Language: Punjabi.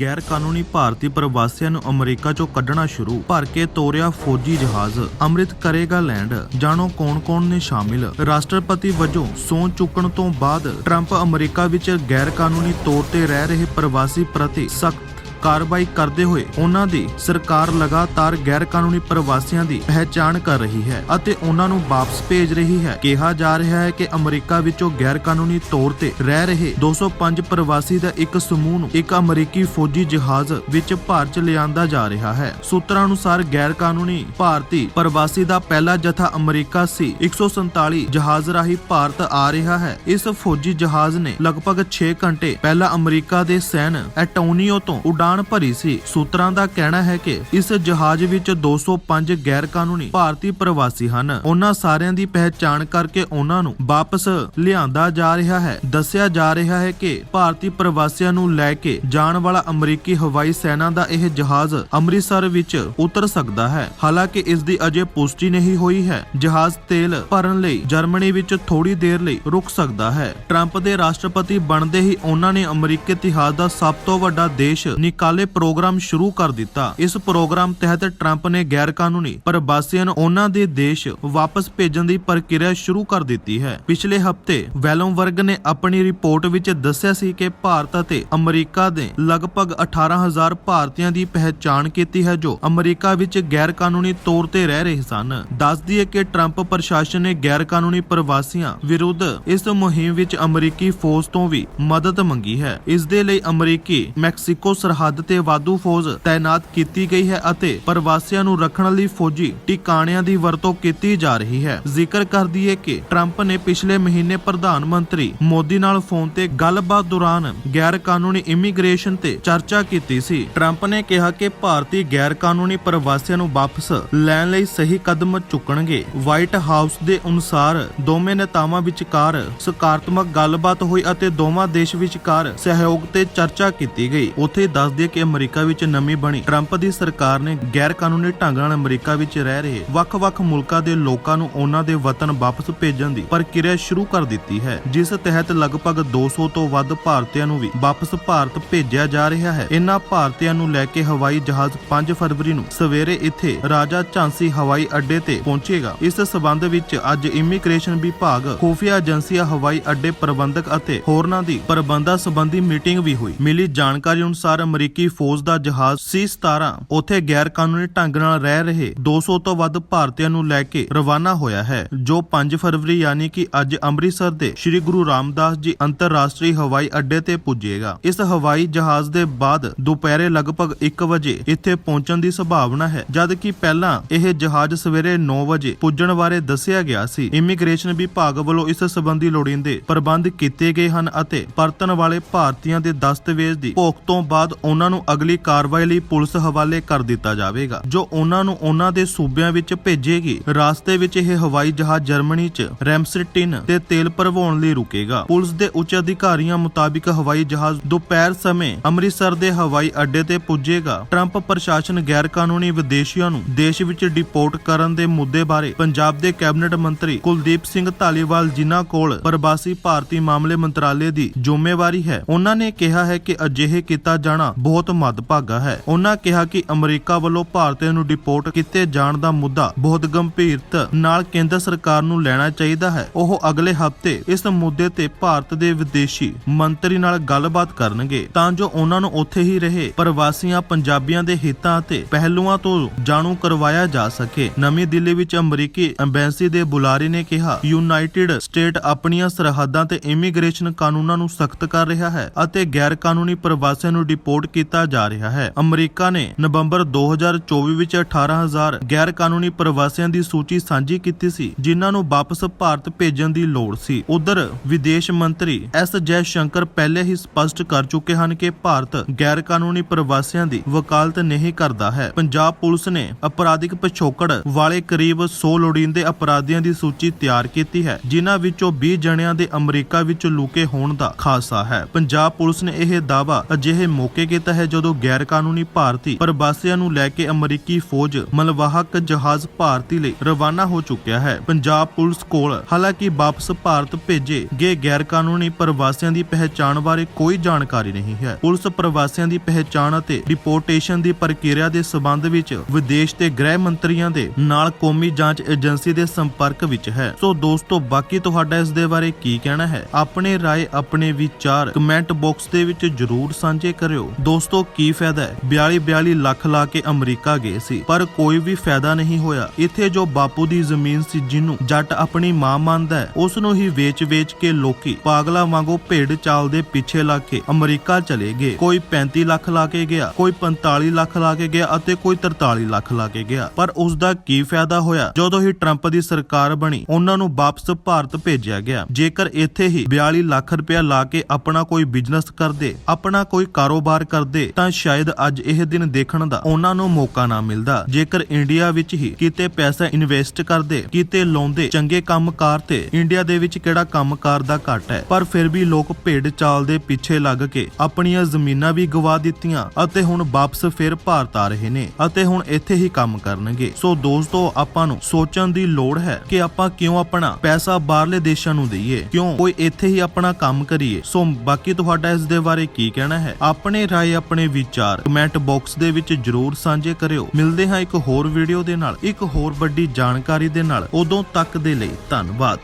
ਗੈਰ ਕਾਨੂੰਨੀ ਭਾਰਤੀ ਪ੍ਰਵਾਸੀਆਂ ਨੂੰ ਅਮਰੀਕਾ ਚੋਂ ਕੱਢਣਾ ਸ਼ੁਰੂ। ਭਰ ਕੇ ਤੋਰਿਆ ਫੌਜੀ ਜਹਾਜ਼। ਅੰਮ੍ਰਿਤ ਕਰੇਗਾ ਲੈਂਡ। ਜਾਣੋ ਕੌਣ-ਕੌਣ ਨੇ ਸ਼ਾਮਿਲ। ਰਾਸ਼ਟਰਪਤੀ ਵਜੋਂ ਸਹੁੰ ਚੁੱਕਣ ਤੋਂ ਬਾਅਦ ਟਰੰਪ ਅਮਰੀਕਾ ਵਿੱਚ ਗੈਰ ਕਾਨੂੰਨੀ ਤੌਰ ਤੇ ਰਹਿ ਰਹੇ ਪ੍ਰਵਾਸੀ ਪ੍ਰਤੀ ਸਖਤ ਕਾਰਵਾਈ ਕਰਦੇ ਹੋਏ ਉਹਨਾਂ ਦੀ ਸਰਕਾਰ ਲਗਾਤਾਰ ਗੈਰ ਕਾਨੂੰਨੀ ਪ੍ਰਵਾਸੀਆਂ ਦੀ ਪਹਿਚਾਣ ਕਰ ਰਹੀ ਹੈ ਅਤੇ ਉਹਨਾਂ ਨੂੰ ਵਾਪਸ ਭੇਜ ਰਹੀ ਹੈ। ਕਿਹਾ ਜਾ ਰਿਹਾ ਹੈ ਕਿ ਅਮਰੀਕਾ ਵਿੱਚੋਂ ਗੈਰ ਕਾਨੂੰਨੀ ਤੌਰ ਤੇ ਰਹਿ ਰਹੇ 205 ਪ੍ਰਵਾਸੀ ਦਾ ਇੱਕ ਸਮੂਹ ਨੂੰ ਇੱਕ ਅਮਰੀਕੀ ਫੌਜੀ ਜਹਾਜ਼ ਵਿੱਚ ਭਾਰਤ ਲਿਆਂਦਾ ਜਾ ਰਿਹਾ ਹੈ। ਸੂਤਰਾਂ ਅਨੁਸਾਰ ਗੈਰ ਕਾਨੂੰਨੀ ਭਾਰਤੀ ਪ੍ਰਵਾਸੀ ਦਾ ਪਹਿਲਾ ਜਥਾ ਅਮਰੀਕਾ ਸੀ। 147 ਜਹਾਜ਼ ਰਾਹੀਂ ਭਾਰਤ ਆ ਰਿਹਾ ਹੈ। ਇਸ ਫੌਜੀ ਜਹਾਜ਼ ਨੇ ਲਗਭਗ 6 ਘੰਟੇ ਪਹਿਲਾਂ ਅਮਰੀਕਾ ਦੇ ਸੈਨ ਐਟੋਨੀਓ ਤੋਂ ਉਡਾਨ ਭਰੀ ਸੀ। ਸੂਤਰਾਂ ਦਾ ਕਹਿਣਾ ਹੈ ਕਿ ਇਸ ਜਹਾਜ਼ ਵਿੱਚ 205 ਗੈਰ ਕਾਨੂੰਨੀ ਭਾਰਤੀ ਪ੍ਰਵਾਸੀ ਹਨ। ਉਹਨਾਂ ਸਾਰਿਆਂ ਦੀ ਪਹਿਚਾਣ ਕਰਕੇ ਉਹਨਾਂ ਨੂੰ ਵਾਪਸ ਲਿਆਂਦਾ ਜਾ ਰਿਹਾ ਹੈ। ਦੱਸਿਆ ਜਾ ਰਿਹਾ ਹੈ ਕਿ ਭਾਰਤੀ ਪ੍ਰਵਾਸੀਆਂ ਨੂੰ ਲੈ ਕੇ ਜਾਣ ਵਾਲਾ ਅਮਰੀਕੀ ਹਵਾਈ ਸੈਨਾ ਦਾ ਇਹ ਜਹਾਜ਼ ਅੰਮ੍ਰਿਤਸਰ ਵਿੱਚ ਉਤਰ ਸਕਦਾ ਹੈ। ਹਾਲਾਂਕਿ ਇਸ ਦੀ ਅਜੇ ਪੁਸ਼ਟੀ ਨਹੀਂ ਹੋਈ ਹੈ। ਜਹਾਜ਼ ਤੇਲ ਭਰਨ ਲਈ ਜਰਮਨੀ ਵਿੱਚ ਥੋੜੀ ਦੇਰ ਲਈ ਰੁਕ ਸਕਦਾ ਹੈ। ਟਰੰਪ ਦੇ ਰਾਸ਼ਟਰਪਤੀ ਬਣਦੇ ਹੀ ਉਹਨਾਂ ਨੇ ਅਮਰੀਕੀ ਇਤਿਹਾਸ ਦਾ ਸਭ ਤੋਂ ਵੱਡਾ ਦੇਸ਼ ਕਾਲੇ ਪ੍ਰੋਗਰਾਮ ਸ਼ੁਰੂ ਕਰ ਦਿੱਤਾ। ਇਸ ਪ੍ਰੋਗਰਾਮ ਤਹਿਤ ਟਰੰਪ ਨੇ ਗੈਰ ਕਾਨੂੰਨੀ ਪ੍ਰਵਾਸੀਆਂ ਉਹਨਾਂ ਦੇ ਦੇਸ਼ ਵਾਪਸ ਭੇਜਣ ਦੀ ਪ੍ਰਕਿਰਿਆ ਸ਼ੁਰੂ ਕਰ ਦਿੱਤੀ ਹੈ। ਪਿਛਲੇ ਹਫ਼ਤੇ ਵੈਲੋਮਵਰਗ ਨੇ ਆਪਣੀ ਰਿਪੋਰਟ ਵਿੱਚ ਦੱਸਿਆ ਸੀ ਕਿ ਭਾਰਤ ਅਤੇ ਅਮਰੀਕਾ ਦੇ ਲਗਭਗ 18000 ਭਾਰਤੀਆਂ ਦੀ ਪਹਿਚਾਣ ਕੀਤੀ ਹੈ, ਜੋ ਅਮਰੀਕਾ ਵਿੱਚ ਗੈਰ ਕਾਨੂੰਨੀ ਤੌਰ ਤੇ ਰਹਿ ਰਹੇ ਸਨ। ਦੱਸ ਦਈਏ ਕਿ ਟਰੰਪ ਪ੍ਰਸ਼ਾਸਨ ਨੇ ਗੈਰ ਕਾਨੂੰਨੀ ਪ੍ਰਵਾਸੀਆਂ ਵਿਰੁੱਧ ਇਸ ਮੁਹਿੰਮ ਵਿੱਚ ਅਮਰੀਕੀ ਫੌਜ ਤੋਂ ਵੀ ਮਦਦ ਮੰਗੀ ਹੈ। ਇਸ ਦੇ ਲਈ ਅਮਰੀਕੀ ਮੈਕਸੀਕੋ ਸਰਹੱਦ ਹੱਦ ਤੇ ਵਾਧੂ ਫੌਜ ਤਾਇਨਾਤ ਕੀਤੀ ਗਈ ਹੈ ਅਤੇ ਪ੍ਰਵਾਸੀਆਂ ਨੂੰ ਰੱਖਣ ਲਈ ਫੌਜੀ ਟਿਕਾਣਿਆਂ ਦੀ ਵਰਤੋਂ ਕੀਤੀ ਜਾ ਰਹੀ ਹੈ। ਜ਼ਿਕਰ ਕਰ ਦਈਏ ਕਿ ਟਰੰਪ ਨੇ ਪਿਛਲੇ ਮਹੀਨੇ ਪ੍ਰਧਾਨ ਮੰਤਰੀ ਮੋਦੀ ਨਾਲ ਫੋਨ ਤੇ ਗੱਲਬਾਤ ਦੌਰਾਨ ਗੈਰ ਕਾਨੂੰਨੀ ਇਮੀਗ੍ਰੇਸ਼ਨ ਤੇ ਚਰਚਾ ਕੀਤੀ ਸੀ। ਟਰੰਪ ਨੇ ਕਿਹਾ ਕਿ ਭਾਰਤੀ ਗੈਰ ਕਾਨੂੰਨੀ ਪ੍ਰਵਾਸੀਆਂ ਨੂੰ ਵਾਪਸ ਲੈਣ ਲਈ ਸਹੀ ਕਦਮ ਚੁੱਕਣਗੇ। ਵਾਈਟ ਹਾਊਸ ਦੇ ਅਨੁਸਾਰ ਦੋਵੇਂ ਨੇਤਾਵਾਂ ਵਿਚਕਾਰ ਸਕਾਰਾਤਮਕ ਗੱਲਬਾਤ ਹੋਈ ਅਤੇ ਦੋਵਾਂ ਦੇਸ਼ ਵਿਚਕਾਰ ਸਹਿਯੋਗ ਤੇ ਚਰਚਾ ਕੀਤੀ ਗਈ। ਉੱਥੇ 10 ਦੱਸਦੇ ਕਿ ਅਮਰੀਕਾ ਵਿੱਚ ਨਵੀਂ ਬਣੀ ਟਰੰਪ ਦੀ ਸਰਕਾਰ ਨੇ ਗੈਰ ਕਾਨੂੰਨੀ ਢੰਗ ਨਾਲ ਅਮਰੀਕਾ ਵਿੱਚ ਰਹਿ ਰਹੇ ਵੱਖ-ਵੱਖ ਮੁਲਕਾਂ ਦੇ ਲੋਕਾਂ ਨੂੰ ਉਹਨਾਂ ਦੇ ਵਤਨ ਵਾਪਸ ਭੇਜਣ ਦੀ ਪ੍ਰਕਿਰਿਆ ਸ਼ੁਰੂ ਕਰ ਦਿੱਤੀ ਹੈ, ਜਿਸ ਤਹਿਤ ਲਗਭਗ 200 ਤੋਂ ਵੱਧ ਭਾਰਤੀਆਂ ਨੂੰ ਵੀ ਵਾਪਸ ਭਾਰਤ ਭੇਜਿਆ ਜਾ ਰਿਹਾ ਹੈ। ਇਨ੍ਹਾਂ ਭਾਰਤੀਆਂ ਨੂੰ ਲੈ ਕੇ ਹਵਾਈ ਜਹਾਜ਼ 5 ਫਰਵਰੀ ਨੂੰ ਸਵੇਰੇ ਇੱਥੇ ਰਾਜਾ ਝਾਂਸੀ ਹਵਾਈ ਅੱਡੇ ਤੇ ਪਹੁੰਚੇਗਾ। ਇਸ ਸਬੰਧ ਵਿੱਚ ਅੱਜ ਇਮੀਗ੍ਰੇਸ਼ਨ ਵਿਭਾਗ, ਖੂਫੀਆ ਏਜੰਸੀਆਂ, ਹਵਾਈ ਅੱਡੇ ਪ੍ਰਬੰਧਕ ਅਤੇ ਹੋਰਨਾਂ ਦੀ ਪ੍ਰਬੰਧਾਂ ਸਬੰਧੀ ਮੀਟਿੰਗ ਵੀ ਹੋਈ। ਮਿਲੀ ਜਾਣਕਾਰੀ ਅਨੁਸਾਰ ਫੌਜ ਦਾ ਜਹਾਜ਼ C-17 ਉੱਥੇ ਗੈਰ ਕਾਨੂੰਨੀ ਢੰਗ ਨਾਲ ਰਹਿ ਰਹੇ 200 ਤੋਂ ਵੱਧ ਭਾਰਤੀਆਂ ਨੂੰ ਲੈ ਕੇ ਰਵਾਨਾ ਹੋਇਆ ਹੈ, ਜੋ 5 ਫਰਵਰੀ ਯਾਨੀ ਕਿ ਅੱਜ ਅੰਮ੍ਰਿਤਸਰ ਦੇ ਸ੍ਰੀ ਗੁਰੂ ਰਾਮਦਾਸ ਜੀ ਅੰਤਰਰਾਸ਼ਟਰੀ ਹਵਾਈ ਅੱਡੇ ਤੇ ਪੁੱਜੇਗਾ। ਇਸ ਹਵਾਈ ਜਹਾਜ਼ ਦੇ ਬਾਅਦ ਦੁਪਹਿਰੇ ਲਗਭਗ 1 ਵਜੇ ਇੱਥੇ ਪਹੁੰਚਣ ਦੀ ਸੰਭਾਵਨਾ ਹੈ ਜਦ ਕਿ ਪਹਿਲਾਂ ਇਹ ਜਹਾਜ਼ ਸਵੇਰੇ 9 ਵਜੇ ਪੁੱਜਣ ਬਾਰੇ ਦੱਸਿਆ ਗਿਆ ਸੀ। ਇਮੀਗ੍ਰੇਸ਼ਨ ਵਿਭਾਗ ਵੱਲੋਂ ਇਸ ਸੰਬੰਧੀ ਲੋੜੀਂਦੇ ਪ੍ਰਬੰਧ ਕੀਤੇ ਗਏ ਹਨ ਅਤੇ ਪਰਤਣ ਵਾਲੇ ਭਾਰਤੀਆਂ ਦੇ ਦਸਤਾਵੇਜ਼ ਦੀ ਭੋਖ ਤੋਂ ਬਾਅਦ ਉਹਨਾਂ ਨੂੰ ਅਗਲੀ ਕਾਰਵਾਈ ਲਈ ਪੁਲਿਸ ਹਵਾਲੇ ਕਰ ਦਿੱਤਾ ਜਾਵੇਗਾ, ਜੋ ਉਹਨਾਂ ਨੂੰ ਉਹਨਾਂ ਦੇ ਸੂਬਿਆਂ ਵਿੱਚ ਭੇਜੇਗੀ। ਰਾਸਤੇ ਵਿੱਚ ਇਹ ਹਵਾਈ ਜਹਾਜ਼ ਜਰਮਨੀ 'ਚ ਰੈਮਸਟਿਨ ਤੇ ਤੇਲ ਭਰਵਾਉਣ ਲਈ ਰੁਕੇਗਾ। ਪੁਲਿਸ ਦੇ ਉੱਚ ਅਧਿਕਾਰੀਆਂ ਮੁਤਾਬਿਕ ਹਵਾਈ ਜਹਾਜ਼ ਦੁਪਹਿਰ ਸਮੇਂ ਅੰਮ੍ਰਿਤਸਰ ਦੇ ਹਵਾਈ ਅੱਡੇ ਤੇ ਪੁੱਜੇਗਾ। ਟਰੰਪ ਪ੍ਰਸ਼ਾਸਨ ਗੈਰ ਕਾਨੂੰਨੀ ਵਿਦੇਸ਼ੀਆਂ ਨੂੰ ਦੇਸ਼ ਵਿੱਚ ਡਿਪੋਰਟ ਕਰਨ ਦੇ ਮੁੱਦੇ ਬਾਰੇ ਪੰਜਾਬ ਦੇ ਕੈਬਨਿਟ ਮੰਤਰੀ ਕੁਲਦੀਪ ਸਿੰਘ ਧਾਲੀਵਾਲ ਜਿਨ੍ਹਾਂ ਕੋਲ ਪ੍ਰਵਾਸੀ ਭਾਰਤੀ ਮਾਮਲੇ ਮੰਤਰਾਲੇ ਦੀ ਜ਼ਿੰਮੇਵਾਰੀ ਹੈ, ਉਹਨਾਂ ਨੇ ਕਿਹਾ ਹੈ ਕਿ ਅਜਿਹੇ ਕੀਤਾ ਜਾਣਾ ਬਹੁਤ ਮੱਦਭਾਗਾ ਹੈ। ਉਹਨਾਂ ਕਿਹਾ ਕਿ ਅਮਰੀਕਾ ਵੱਲੋਂ ਭਾਰਤੀਆਂ ਨੂੰ ਡਿਪੋਰਟ ਕੀਤੇ ਜਾਣ ਦਾ ਮੁੱਦਾ ਬਹੁਤ ਗੰਭੀਰਤਾ ਨਾਲ ਕੇਂਦਰ ਸਰਕਾਰ ਨੂੰ ਲੈਣਾ ਚਾਹੀਦਾ ਹੈ। ਉਹ ਅਗਲੇ ਹਫ਼ਤੇ ਇਸ ਮੁੱਦੇ ਤੇ ਭਾਰਤ ਦੇ ਵਿਦੇਸ਼ੀ ਮੰਤਰੀ ਨਾਲ ਗੱਲਬਾਤ ਕਰਨਗੇ। ਤਾਂ ਜੋ ਉਹਨਾਂ ਨੂੰ ਉੱਥੇ ਹੀ ਰਹੇ, ਪ੍ਰਵਾਸੀਆਂ ਪੰਜਾਬੀਆਂ ਦੇ ਹਿੱਤਾਂ ਅਤੇ ਪਹਿਲੂਆਂ ਤੋਂ ਜਾਣੂ ਕਰਵਾਇਆ ਜਾ ਸਕੇ। ਨਵੀਂ ਦਿੱਲੀ ਵਿੱਚ ਅਮਰੀਕੀ ਐਮਬੈਸੀ ਦੇ ਬੁਲਾਰੇ ਨੇ ਕਿਹਾ, ਯੂਨਾਈਟਿਡ ਸਟੇਟ ਆਪਣੀਆਂ ਸਰਹੱਦਾਂ ਤੇ ਇਮੀਗ੍ਰੇਸ਼ਨ ਕਾਨੂੰਨਾਂ ਨੂੰ ਸਖਤ ਕਰ ਰਿਹਾ ਹੈ ਅਤੇ ਗੈਰ ਕਾਨੂੰਨੀ ਪ੍ਰਵਾਸੀਆਂ ਨੂੰ ਡਿਪੋਰਟ ਕੀਤਾ ਜਾ ਰਿਹਾ ਹੈ। ਅਮਰੀਕਾ ਨੇ ਨਵੰਬਰ 2024 ਵਿੱਚ 18000 ਗੈਰ ਕਾਨੂੰਨੀ ਪ੍ਰਵਾਸੀਆਂ ਦੀ ਸੂਚੀ ਸਾਂਝੀ ਕੀਤੀ ਸੀ, ਜਿਨ੍ਹਾਂ ਨੂੰ ਵਾਪਸ ਭਾਰਤ ਭੇਜਣ ਦੀ ਲੋੜ ਸੀ। ਉਧਰ ਵਿਦੇਸ਼ ਮੰਤਰੀ ਐਸ ਜੈ ਸ਼ੰਕਰ ਪਹਿਲੇ ਹੀ ਸਪਸ਼ਟ ਕਰ ਚੁੱਕੇ ਹਨ ਕਿ ਭਾਰਤ ਗੈਰ ਕਾਨੂੰਨੀ ਪ੍ਰਵਾਸੀਆਂ ਦੀ ਵਕਾਲਤ ਨਹੀਂ ਕਰਦਾ ਹੈ। ਪੰਜਾਬ ਪੁਲਿਸ ਨੇ ਅਪਰਾਧਿਕ ਪਿਛੋਕੜ ਵਾਲੇ ਕਰੀਬ 100 ਲੋੜੀਂਦੇ ਅਪਰਾਧੀਆਂ ਦੀ ਸੂਚੀ ਤਿਆਰ ਕੀਤੀ ਹੈ, ਜਿਨ੍ਹਾਂ ਵਿੱਚੋਂ 20 ਜਣਿਆਂ ਦੇ ਅਮਰੀਕਾ ਵਿੱਚ ਲੁਕੇ ਹੋਣ ਦਾ ਖਾਸਾ ਹੈ। ਪੰਜਾਬ ਪੁਲਿਸ ਨੇ ਇਹ ਦਾਅਵਾ ਅਜਿਹੇ ਮੌਕੇ ਕੇ ਹਾਲਤ ਹੈ ਜਦੋਂ ਗੈਰ ਕਾਨੂੰਨੀ ਭਾਰਤੀ ਪ੍ਰਵਾਸੀਆਂ ਨੂੰ ਲੈ ਕੇ ਅਮਰੀਕੀ ਫੌਜ ਮਲਵਾਹਕ ਜਹਾਜ਼ ਭਾਰਤੀ ਲਈ ਰਵਾਨਾ ਹੋ ਚੁੱਕਿਆ ਹੈ। ਪੰਜਾਬ ਪੁਲਿਸ ਕੋਲ ਹਾਲਾਂਕਿ ਵਾਪਸ ਭਾਰਤ ਭੇਜੇ ਗਏ ਗੈਰ ਕਾਨੂੰਨੀ ਪ੍ਰਵਾਸੀਆਂ ਦੀ ਪਹਿਚਾਣ ਬਾਰੇ ਕੋਈ ਜਾਣਕਾਰੀ ਨਹੀਂ ਹੈ। ਪੁਲਿਸ ਪ੍ਰਵਾਸੀਆਂ ਦੀ ਪਹਿਚਾਣ ਅਤੇ ਡਿਪੋਰਟੇਸ਼ਨ ਦੀ ਪ੍ਰਕਿਰਿਆ ਦੇ ਸਬੰਧ ਵਿੱਚ ਵਿਦੇਸ਼ ਤੇ ਗ੍ਰਹਿ ਮੰਤਰੀਆਂ ਦੇ ਨਾਲ ਕੌਮੀ ਜਾਂਚ ਏਜੰਸੀ ਦੇ ਸੰਪਰਕ ਵਿੱਚ ਹੈ। ਸੋ ਦੋਸਤੋ, ਬਾਕੀ ਤੁਹਾਡਾ ਇਸ ਦੇ ਬਾਰੇ ਕੀ ਕਹਿਣਾ ਹੈ? ਆਪਣੇ ਰਾਏ, ਆਪਣੇ ਵਿਚਾਰ ਕਮੈਂਟ ਬਾਕਸ ਦੇ ਵਿੱਚ ਜਰੂਰ ਸਾਂਝੇ ਕਰਿਓ। ਦੋਸਤੋ, ਕੀ ਫਾਇਦਾ ਹੈ? 42 42 ਲੱਖ ਲਾ ਕੇ ਅਮਰੀਕਾ ਗਏ ਸੀ, ਪਰ ਕੋਈ ਵੀ ਫਾਇਦਾ ਨਹੀਂ ਹੋਇਆ। ਇੱਥੇ ਜੋ ਬਾਪੂ ਦੀ ਜ਼ਮੀਨ ਸੀ, ਜਿਹਨੂੰ ਜੱਟ ਆਪਣੀ ਮਾਂ ਮੰਨਦਾ ਹੈ ਉਸ ਨੂੰ ਹੀ ਵੇਚ-ਵੇਚ ਕੇ ਲੋਕੀ ਪਾਗਲਾਂ ਵਾਂਗੂ ਭੇਡ ਚਾਲ ਦੇ ਪਿੱਛੇ ਲੱਗ ਕੇ ਅਮਰੀਕਾ ਚਲੇ ਗਏ। ਕੋਈ 35 ਲੱਖ ਲਾ ਕੇ ਗਿਆ, ਕੋਈ 45 ਲੱਖ ਲਾ ਕੇ ਗਿਆ ਅਤੇ ਕੋਈ 43 ਲੱਖ ਲਾ ਕੇ ਗਿਆ। ਪਰ ਉਸ ਦਾ ਕੀ ਫਾਇਦਾ ਹੋਇਆ? ਜਦੋਂ ਹੀ ਟਰੰਪ ਦੀ ਸਰਕਾਰ ਬਣੀ, ਉਹਨਾਂ ਨੂੰ ਵਾਪਸ ਭਾਰਤ ਭੇਜਿਆ ਗਿਆ। ਜੇਕਰ ਇੱਥੇ ਹੀ 42 ਲੱਖ ਰੁਪਇਆ ਲਾ ਕੇ ਆਪਣਾ ਕੋਈ ਬਿਜ਼ਨਸ ਕਰਦੇ, ਆਪਣਾ ਕੋਈ ਕਾਰੋਬਾਰ ਕਰਦੇ, ਤਾਂ ਸ਼ਾਇਦ ਅੱਜ ਇਹ ਦਿਨ ਦੇਖਣ ਦਾ ਉਹਨਾਂ ਨੂੰ ਮੌਕਾ ਨਾ ਮਿਲਦਾ। ਜੇਕਰ ਇੰਡੀਆ ਵਿੱਚ ਹੀ ਕਿਤੇ ਪੈਸਾ ਇਨਵੈਸਟ ਕਰਦੇ, ਕਿਤੇ ਲਾਉਂਦੇ ਚੰਗੇ ਕੰਮਕਾਰ ਤੇ, ਇੰਡੀਆ ਦੇ ਵਿੱਚ ਕਿਹੜਾ ਕੰਮਕਾਰ ਦਾ ਘੱਟ ਹੈ? ਪਰ ਫਿਰ ਵੀ ਲੋਕ ਭੇਡ ਚਾਲ ਦੇ ਪਿੱਛੇ ਲੱਗ ਕੇ ਆਪਣੀਆਂ ਜ਼ਮੀਨਾਂ ਵੀ ਗਵਾ ਦਿੱਤੀਆਂ ਅਤੇ ਹੁਣ ਵਾਪਸ ਫਿਰ ਭਾਰਤ ਆ ਰਹੇ ਨੇ ਅਤੇ ਹੁਣ ਇੱਥੇ ਹੀ ਕੰਮ ਕਰਨਗੇ। ਸੋ ਦੋਸਤੋ, ਆਪਾਂ ਨੂੰ ਸੋਚਣ ਦੀ ਲੋੜ ਹੈ ਕਿ ਆਪਾਂ ਕਿਉਂ ਆਪਣਾ ਪੈਸਾ ਬਾਹਰਲੇ ਦੇਸ਼ਾਂ ਨੂੰ ਦਈਏ? ਕਿਉਂ ਕੋਈ ਇੱਥੇ ਹੀ ਆਪਣਾ ਕੰਮ ਕਰੀਏ? ਸੋ ਬਾਕੀ ਤੁਹਾਡਾ ਇਸ ਦੇ ਬਾਰੇ ਕੀ ਕਹਿਣਾ ਹੈ? ਆਪਣੇ ਰਾਏ ਆਪਣੇ ਵਿਚਾਰ ਕਮੈਂਟ ਬਾਕਸ ਦੇ ਵਿੱਚ ਜਰੂਰ ਸਾਂਝੇ ਕਰਿਓ। ਮਿਲਦੇ ਹਾਂ ਇੱਕ ਹੋਰ ਵੀਡੀਓ ਦੇ ਨਾਲ, ਇੱਕ ਹੋਰ ਵੱਡੀ ਜਾਣਕਾਰੀ ਦੇ ਨਾਲ। ਉਦੋਂ ਤੱਕ ਦੇ ਲਈ ਧੰਨਵਾਦ।